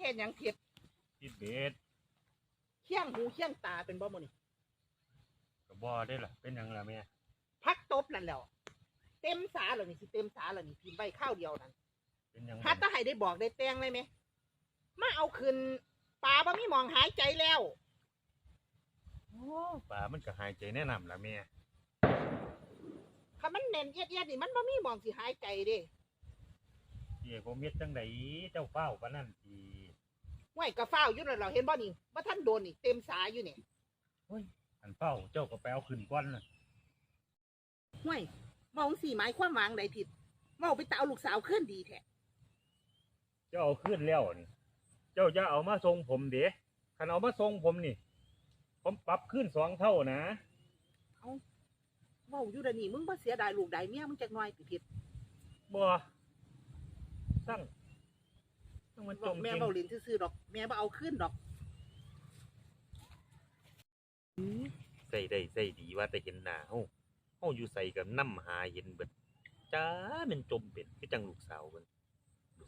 เห็นหยังผิดติดเบ็ดเคี้ยงหูเคี้ยงตาเป็นบ่หมนี่ก็บ่ได้ล่ะ เป็นหยังล่ะแม่พักตบนั่นแหล้วเต็มสาแล้วนี่สิเต็มสาแล้วนี่พิมพ์ใบข้าวเดียวนั่นเป็นหยังถ้าตาให้ได้บอกได้แตงเลยไหมมาเอาคืนปลาบ่มีหมองหายใจแล้วโอ้ปลามันก็หายใจแนะนำล่ะแม่ถ้ามันแน่นเอียดเอียดนี่มันบ่มีหมองสิหายใจเด้ เดี๋ยวผมเม็ดจังไดเจ้าเฝ้าปานนั้นสิ ห้วยกระฟ้าวอยู่นั่นเราเห็นบ่นี่ว่าท่านโดนนี่เต็มสาอยู่นี่อันเฝ้าเจ้าก็ไปเอาขึ้นก่อนน่ะห้วยเมาสี่หมายความหวางใดผิดเมาไปตาเอาลูกสาวขึ้นดีแท้เจ้าเอาขึ้นแล้วนี่ เจ้าจะเอามาทรงผมเด้คันเอามาทรงผมนี่ ผมปรับขึ้นสองเท่านะเมาอยู่เดยวนี่มึงบ่เสียดายลูกใดเมียมึงจักหน่อยติผิดบ่สั่ง ต้องมันจบอกงแม่เก่งเบาลินซื่อๆดอก แม่บ่เอาขึ้นดอก ใส่ได้ใส่ดีว่าแต่เห็นหน้าเฮาเฮาอยู่ใส่กับน้ำหาเห็นเบิดจ้าแมันจมเป็นคือจังลูกสาวเพิ่น